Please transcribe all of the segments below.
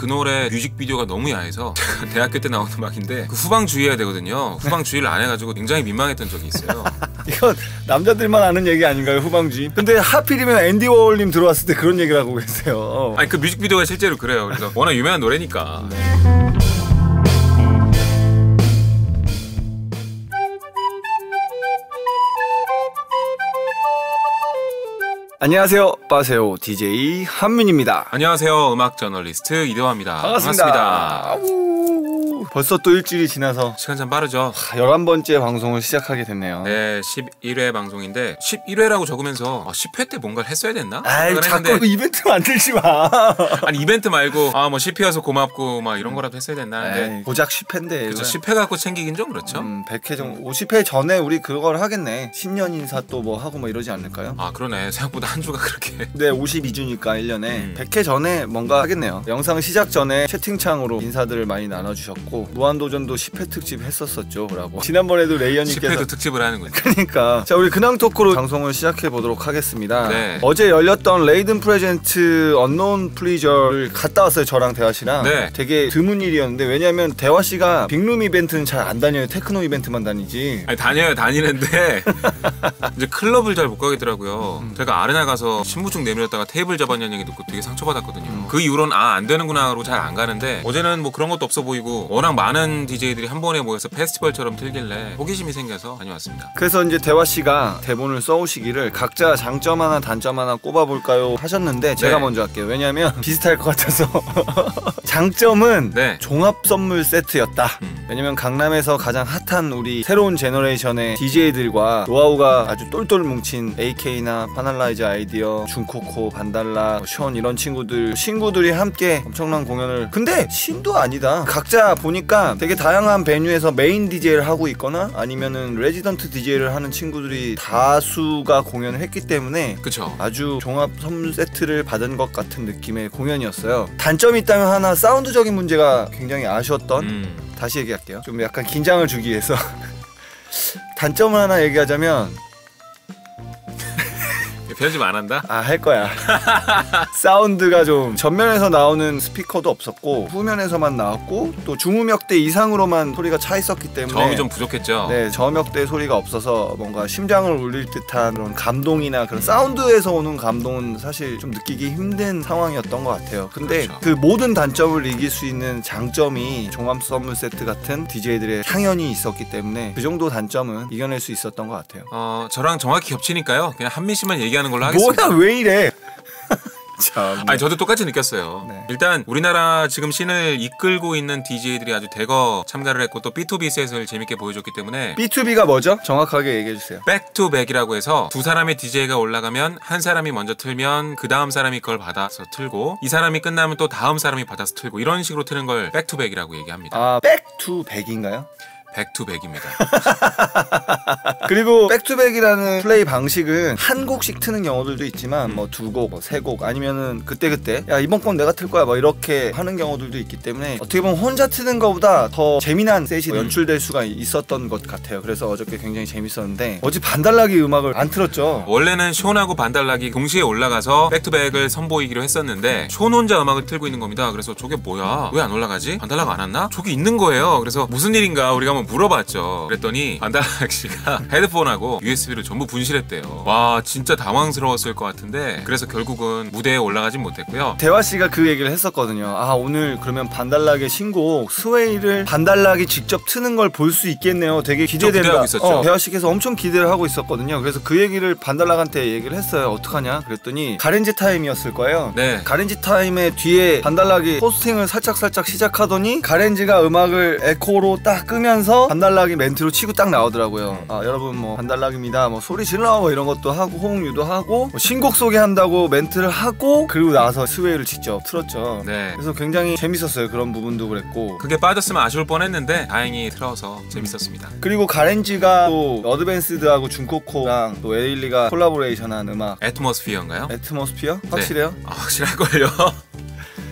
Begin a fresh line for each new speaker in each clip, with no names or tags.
그 노래 뮤직비디오가 너무 야해서 대학교 때 나온 음악인데 그 후방 주의해야 되거든요. 후방 주의를 안 해가지고 굉장히 민망했던 적이 있어요.
이건 남자들만 아는 얘기 아닌가요 후방주의? 근데 하필이면 앤디 워홀님 들어왔을 때 그런 얘기를 하고 계세요.
아니 그 뮤직비디오가 실제로 그래요. 그래서 워낙 유명한 노래니까.
안녕하세요 빠세오 DJ 한민입니다.
안녕하세요. 음악 저널리스트 이대화입니다.
반갑습니다. 아우, 벌써 또 일주일이 지나서
시간 참 빠르죠.
11번째 방송을 시작하게 됐네요.
네, 11회 방송인데 11회라고 적으면서 아, 10회 때 뭔가를 했어야 됐나?
아이 자꾸
했는데
이벤트 만들지 마.
아니 이벤트 말고 아 뭐 10회여서 고맙고 막 이런 거라도 했어야 됐나 하는데
에이, 고작 10회인데.
그렇죠. 10회 갖고 챙기긴 좀 그렇죠.
음, 100회 정도 50회 전에 우리 그걸 하겠네. 신년 인사 또 뭐 하고 뭐 이러지 않을까요?
아 그러네 생각보다 한 주가 그렇게
네, 52주니까 1년에
음.
100회 전에 뭔가 하겠네요. 영상 시작 전에 채팅창으로 인사들을 많이 나눠 주셨고 무한도전도 10회 특집 했었었죠. 라고 지난번에도 레이어님께서
10회도 특집을 하는군요.
그러니까 자 우리 근황 토크로 방송을 시작해 보도록 하겠습니다.
네.
어제 열렸던 레이든 프레젠트 언노운 플리저를 갔다 왔어요. 저랑 대화 씨랑
네.
되게 드문 일이었는데 왜냐면 대화 씨가 빅룸 이벤트는 잘 안 다녀요. 테크노 이벤트만 다니지.
아니 다녀요 다니는데 이제 클럽을 잘 못 가겠더라고요.
음.
제가 아레나 가서 신분증 내밀었다가 테이블 잡았냐는 얘기 듣고 되게 상처받았거든요.
음.
그 이후로는 아 안 되는구나로 잘안 가는데 어제는 뭐 그런 것도 없어 보이고 워낙 많은 DJ들이 한 번에 모여서 페스티벌처럼 틀길래 호기심이 생겨서 다녀왔습니다.
그래서 이제 대화 씨가 대본을 써오시기를 각자 장점 하나 단점 하나 꼽아볼까요 하셨는데 제가
네.
먼저 할게요. 왜냐면 비슷할 것 같아서 장점은
네.
종합 선물 세트였다.
음.
왜냐면 강남에서 가장 핫한 우리 새로운 제너레이션의 DJ들과 노하우가 아주 똘똘 뭉친 AK나 파날라이즈 아이디어, 준코코, 반달라, 뭐션 이런 친구들 친구들이 함께 엄청난 공연을 근데 신도 아니다. 각자 보니까 되게 다양한 베뉴에서 메인 DJ를 하고 있거나 아니면은 레지던트 DJ를 하는 친구들이 다수가 공연을 했기 때문에
그쵸.
아주 종합 선물 세트를 받은 것 같은 느낌의 공연이었어요. 단점이 있다면 하나 사운드적인 문제가 굉장히 아쉬웠던
음.
다시 얘기할게요. 좀 약간 긴장을 주기 위해서 단점을 하나 얘기하자면
편집 안 한다?
아 할 거야. 사운드가 좀 전면에서 나오는 스피커도 없었고 후면에서만 나왔고 또 중음역대 이상으로만 소리가 차 있었기 때문에
저음이 좀 부족했죠.
네, 저음역대 소리가 없어서 뭔가 심장을 울릴 듯한 그런 감동이나 그런 사운드에서 오는 감동은 사실 좀 느끼기 힘든 상황이었던 것 같아요. 근데
그렇죠.
그 모든 단점을 이길 수 있는 장점이 종합 선물 세트 같은 DJ들의 향연이 있었기 때문에 그 정도 단점은 이겨낼 수 있었던 것 같아요.
어 저랑 정확히 겹치니까요. 그냥 한민 씨만 얘기하는 걸로 하겠습니다.
뭐야 왜 이래? 참.
아니 저도 똑같이 느꼈어요.
네.
일단 우리나라 지금 씬을 이끌고 있는 DJ들이 아주 대거 참가를 했고 또 B2B 셋을 재밌게 보여줬기 때문에
B2B가 뭐죠? 정확하게 얘기해 주세요.
백투백이라고 해서 두 사람의 DJ가 올라가면 한 사람이 먼저 틀면 그 다음 사람이 그걸 받아서 틀고 이 사람이 끝나면 또 다음 사람이 받아서 틀고 이런 식으로 트는 걸 백투백이라고 얘기합니다.
아, 백투 백인가요?
백투백입니다.
그리고 백투백이라는 플레이 방식은 한 곡씩 트는 경우들도 있지만 뭐 두 곡, 뭐 세 곡 아니면은 그때 그때 야 이번 건 내가 틀 거야 뭐 이렇게 하는 경우들도 있기 때문에 어떻게 보면 혼자 트는 것보다 더 재미난 셋이
음.
연출될 수가 있었던 것 같아요. 그래서 어저께 굉장히 재밌었는데 어제 반달라기 음악을 안 틀었죠.
원래는 숀하고 반달락이 동시에 올라가서 백투백을 선보이기로 했었는데 숀 혼자 음악을 틀고 있는 겁니다. 그래서 저게 뭐야? 왜 안 올라가지? 반달락 안 왔나? 저기 있는 거예요. 그래서 무슨 일인가 우리가 한번 물어봤죠. 그랬더니 반달락 씨가 헤드폰하고 USB를 전부 분실했대요. 와 진짜 당황스러웠을 것 같은데 그래서 결국은 무대에 올라가진 못했고요.
대화 씨가 그 얘기를 했었거든요. 아 오늘 그러면 반달락의 신곡 스웨이를 반달락이 직접 트는 걸 볼 수 있겠네요. 되게 기대된다.
있었죠.
어, 대화 씨께서 엄청 기대를 하고 있었거든요. 그래서 그 얘기를 반달락한테 얘기를 했어요. 어떡하냐? 그랬더니 가렌지 타임이었을 거예요.
네.
가렌지 타임에 뒤에 반달락이 포스팅을 살짝 살짝 시작하더니 가렌지가 음악을 에코로 딱 끄면서 반달락이 멘트로 치고 딱 나오더라고요. 아 여러분 뭐 반달락입니다. 뭐 소리 질러 뭐 이런 것도 하고 호응 유도 하고 뭐 신곡 소개한다고 멘트를 하고 그리고 나서 스웨이를 직접 틀었죠.
네.
그래서 굉장히 재밌었어요. 그런 부분도 그랬고.
그게 빠졌으면 아쉬울 뻔했는데 다행히 틀어서 재밌었습니다.
그리고 가렌지가 또 어드밴스드하고 준코코랑 또 에일리가 콜라보레이션한 음악
애트모스피어인가요?
애트모스피어 확실해요?
아, 확실할걸요?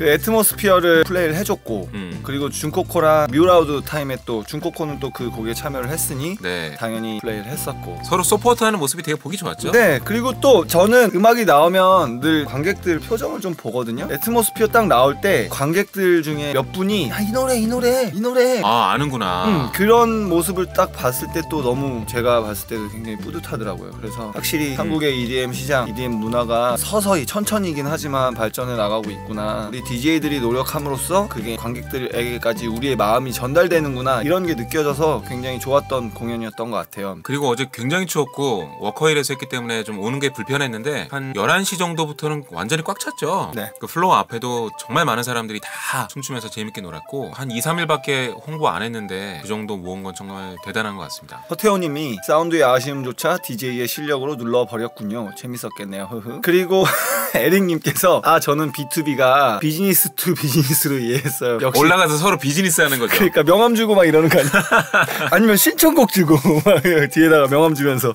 그 애트모스피어를 플레이를 해줬고
음.
그리고 준코코랑 뮤라우드 타임에 또 준코코는 또 그 곡에 참여를 했으니
네.
당연히 플레이를 했었고
서로 서포트하는 모습이 되게 보기 좋았죠.
네 그리고 또 저는 음악이 나오면 늘 관객들 표정을 좀 보거든요 애트모스피어 딱 나올 때 관객들 중에 몇 분이 아, 이 노래 이 노래 이 노래
아 아는구나.
음, 그런 모습을 딱 봤을 때 또 너무 제가 봤을 때도 굉장히 뿌듯하더라고요. 그래서 확실히
음.
한국의 EDM 시장, EDM 문화가 서서히 천천히긴 하지만 발전해 나가고 있구나. 우리 DJ들이 노력함으로써 그게 관객들에게까지 우리의 마음이 전달되는구나. 이런 게 느껴져서 굉장히 좋았던 공연이었던 것 같아요.
그리고 어제 굉장히 추웠고 워커힐에서 했기 때문에 좀 오는 게 불편했는데 한 11시 정도부터는 완전히 꽉 찼죠.
네.
그 플로어 앞에도 정말 많은 사람들이 다 춤추면서 재밌게 놀았고 한 2, 3일밖에 홍보 안 했는데 그 정도 모은 건 정말 대단한 것 같습니다.
허태호님이 사운드의 아쉬움조차 DJ의 실력으로 눌러버렸군요. 재밌었겠네요. 그리고 에릭님께서 아 저는 B2B가 비즈니스 투 비즈니스로 이해했어요. 역시
올라가서 서로 비즈니스 하는 거죠.
그러니까 명함 주고 막 이러는 거 아니야? 아니면 신청곡 주고 막 뒤에다가 명함 주면서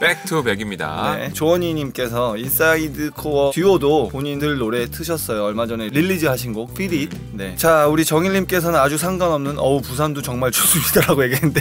백투 백입니다.
네. 조원희님께서 인사이드 코어 듀오도 본인들 노래 트셨어요. 얼마 전에 릴리즈 하신 곡 It. 네. 자 우리 정일님께서는 아주 상관없는 어우 부산도 정말 좋습니다라고 얘기했는데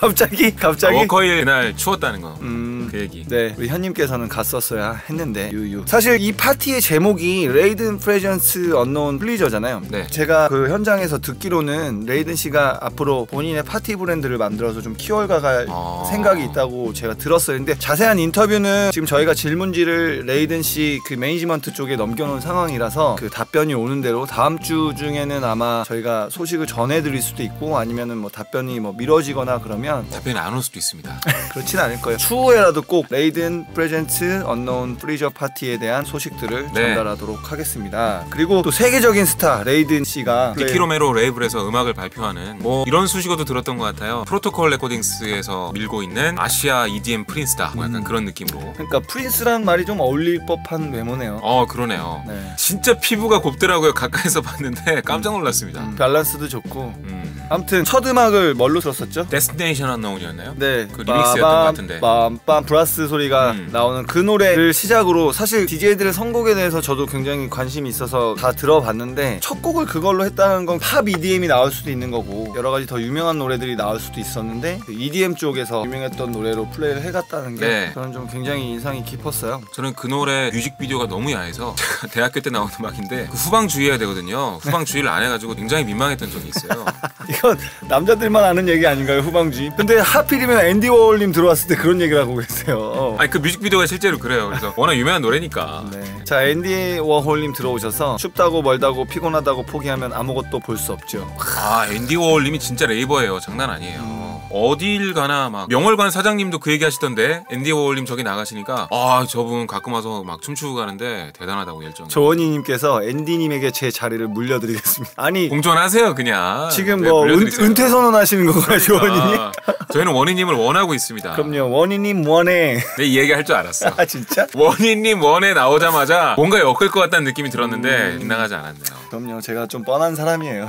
갑자기 갑자기
워커힐 그날 추웠다는 거.
음.
그 얘기.
네, 우리 현님께서는 갔었어야 했는데 유유. 사실 이 파티의 제목이 레이든 프레전스 언노운 플리저잖아요.
네.
제가 그 현장에서 듣기로는 레이든 씨가 앞으로 본인의 파티 브랜드를 만들어서 좀 키워가갈
아.
생각이 있다고 제가 들었어요. 근데 자세한 인터뷰는 지금 저희가 질문지를 레이든 씨 그 매니지먼트 쪽에 넘겨놓은 상황이라서 그 답변이 오는 대로 다음 주 중에는 아마 저희가 소식을 전해드릴 수도 있고 아니면은 뭐 답변이 뭐 미뤄지거나 그러면
답변이 안 올 수도 있습니다.
그렇진 않을 거예요. 추후에라도 꼭 레이든 프레젠트 언노운 프리저 파티에 대한 소식들을
네.
전달하도록 하겠습니다. 그리고 또 세계적인 스타 레이든 씨가
디키 로메로 레이블에서 음악을 발표하는 뭐 이런 수식어도 들었던 것 같아요. 프로토콜 레코딩스에서 밀고 있는 아시아 EDM 프린스다. 뭐 약간 그런 느낌으로.
그러니까 프린스란 말이 좀 어울릴 법한 외모네요.
어 그러네요.
네.
진짜 피부가 곱더라고요. 가까이서 봤는데 깜짝 놀랐습니다.
음, 밸런스도 좋고.
음.
아무튼 첫 음악을 뭘로 들었었죠?
데스티네이션 언노운이었나요?
네,
그 리믹스였던 것 같은데.
빰빰 브라스 소리가
음.
나오는 그 노래를 시작으로 사실 DJ들의 선곡에 대해서 저도 굉장히 관심이 있어서 다 들어봤는데 첫 곡을 그걸로 했다는 건 팝 EDM이 나올 수도 있는 거고 여러 가지 더 유명한 노래들이 나올 수도 있었는데 그 EDM 쪽에서 유명했던 노래로 플레이를 해갔다는 게
네.
저는 좀 굉장히 인상이 깊었어요.
저는 그 노래 뮤직비디오가 너무 야해서 제가 대학교 때 나온 음악인데 그 후방 주의해야 되거든요. 후방 주의를 안 해가지고 굉장히 민망했던 적이 있어요.
이건 남자들만 아는 얘기 아닌가요, 후방주의? 근데 하필이면 앤디 워홀님 들어왔을 때 그런 얘기를 하고 계세요.
아니 그 뮤직비디오가 실제로 그래요. 그래서 워낙 유명한 노래니까.
네. 자 앤디 워홀님 들어오셔서 춥다고 멀다고 피곤하다고 포기하면 아무것도 볼 수 없죠.
아 앤디 워홀님이 진짜 레이버예요. 장난 아니에요. 어딜 가나 막 명월관 사장님도 그 얘기 하시던데 앤디 워홀님 저기 나가시니까 아 저분 가끔 와서 막 춤추고 가는데 대단하다고 열정.
조원희님께서 앤디님에게 제 자리를 물려드리겠습니다. 아니
공존하세요 그냥.
지금 왜뭐 은? 은퇴 선언하시는 건가요, 조원희님?
아, 저희는 원희님을 원하고 있습니다.
그럼요, 원희님 원해.
내이 얘기 할 줄 알았어.
아 진짜?
원희님 원에 나오자마자 뭔가 엮을 것 같다는 느낌이 들었는데
음.
빗나가지 않았네요.
그럼요, 제가 좀 뻔한 사람이에요.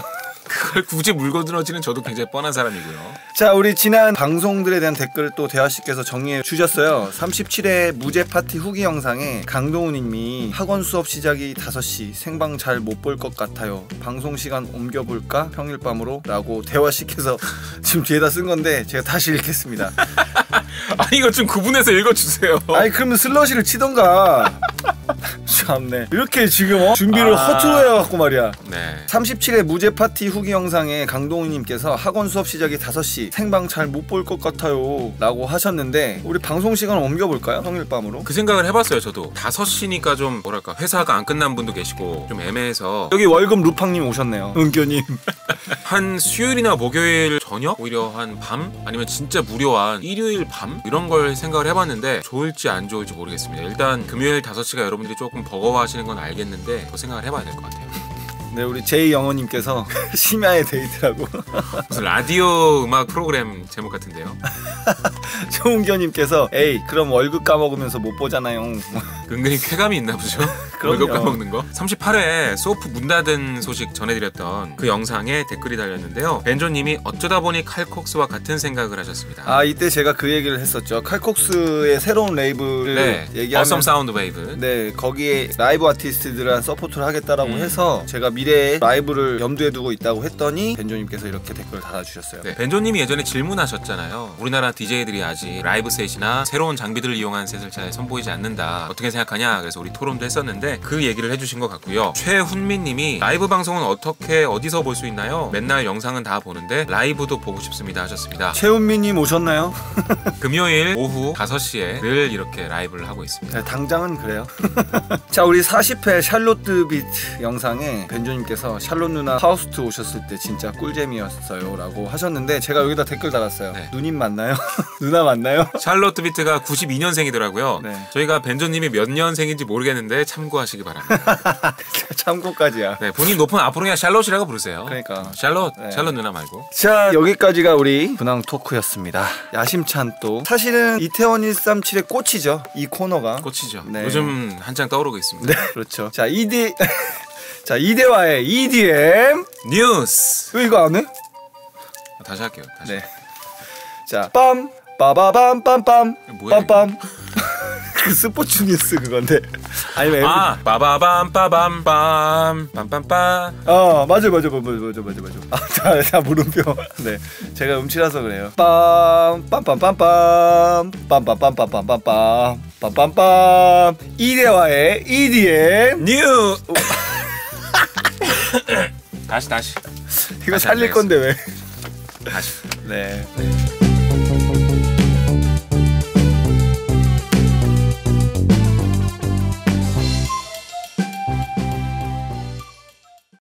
그걸 굳이 물고 들어지는 저도 굉장히 뻔한 사람이고요.
자, 우리 지난 방송들에 대한 댓글을 또 대화 씨께서 정리해 주셨어요. 37회 무제 파티 후기 영상에 강동우 님이 학원 수업 시작이 5시 생방 잘 못 볼 것 같아요. 방송 시간 옮겨 볼까? 평일 밤으로? 라고 대화 씨께서 지금 뒤에다 쓴 건데 제가 다시 읽겠습니다.
아니 이거 좀 구분해서 읽어 주세요.
아니 그러면 슬러시를 치던가. 참네. 이렇게 지금 어? 준비를
아.
허투루 해 갖고 말이야.
네.
37회 무제 파티 후기 영상에 강동우님께서 학원 수업 시작이 5시 생방 잘 못 볼 것 같아요 라고 하셨는데 우리 방송 시간 옮겨볼까요? 평일 밤으로
그 생각을 해봤어요 저도 5시니까 좀 뭐랄까 회사가 안 끝난 분도 계시고 좀 애매해서
여기 월급 루팡님 오셨네요 은교님
한 수요일이나 목요일 저녁 오히려 한 밤 아니면 진짜 무료한 일요일 밤 이런 걸 생각을 해봤는데 좋을지 안 좋을지 모르겠습니다 일단 금요일 5시가 여러분들이 조금 버거워하시는 건 알겠는데 더 생각을 해봐야 될 것 같아요
네 우리 제이 영어님께서 심야의 데이트라고.
무슨 라디오 음악 프로그램 제목 같은데요?
최웅교님께서 에이 그럼 월급 까먹으면서 못 보잖아요.
은근히 쾌감이 있나 보죠?
그럼요.
월급 까먹는 거? 38회 소프 문 닫은 소식 전해드렸던 그 영상에 댓글이 달렸는데요. 벤조님이 어쩌다 보니 칼콕스와 같은 생각을 하셨습니다.
아 이때 제가 그 얘기를 했었죠. 칼콕스의 새로운 레이블을
네
얘기하면
어썸 사운드 웨이브.
네 거기에 라이브 아티스트들한 서포트를 하겠다라고
음.
해서 제가 미래에 라이브를 염두에 두고 있다고 했더니 벤조님께서 이렇게 댓글을 달아주셨어요.
네, 벤조님이 예전에 질문하셨잖아요. 우리나라 DJ들이 아직 라이브 셋이나 새로운 장비들을 이용한 셋을 잘 선보이지 않는다. 어떻게 생각하냐? 그래서 우리 토론도 했었는데 그 얘기를 해주신 것 같고요. 최훈민님이 라이브 방송은 어떻게 어디서 볼 수 있나요? 맨날 영상은 다 보는데 라이브도 보고 싶습니다 하셨습니다.
최은미님 오셨나요?
금요일 오후 5시에 늘 이렇게 라이브를 하고 있습니다.
네, 당장은 그래요. 자, 우리 40회 샬롯드 비트 영상에 벤조 님께서 샬롯 누나 하우스트 오셨을 때 진짜 꿀잼이었어요 라고 하셨는데 제가 여기다 댓글 달았어요.
네.
누님 맞나요? 누나 맞나요?
샬롯트 비트가 92년생이더라고요.
네.
저희가 벤조님이 몇 년생인지 모르겠는데 참고하시기 바랍니다.
참고까지야.
네, 본인 높은 앞으로 그냥 샬롯이라고 부르세요.
그러니까.
샬롯,
네.
샬롯 누나 말고.
자 여기까지가 우리 근황 토크였습니다. 야심찬 또 사실은 이태원 137의 꽃이죠. 이 코너가.
꽃이죠.
네.
요즘 한창 떠오르고 있습니다.
네 그렇죠. 자 이대 자 이대화의 EDM
뉴스.
왜 이거 안 해?
다시 할게요. 다시.
네. 자, 빰 빠바밤 빰빰
뭐야,
빰빰. 그 스포츠 뉴스 그건데. 아니면 아.
아, 빠바밤 빠밤 빰 빰빰빰.
어, 맞아 맞아 맞아 맞아 맞아 맞아. 아, 자, 자 물음표. 네. 제가 음치라서 그래요. 빰 빰빰빰빰 빰빰빰빰빰빰빰 빰빰빰 이대화의 EDM
뉴. 다시 다시
이거
다시
살릴
안
건데 왜?
다시.
네. 네.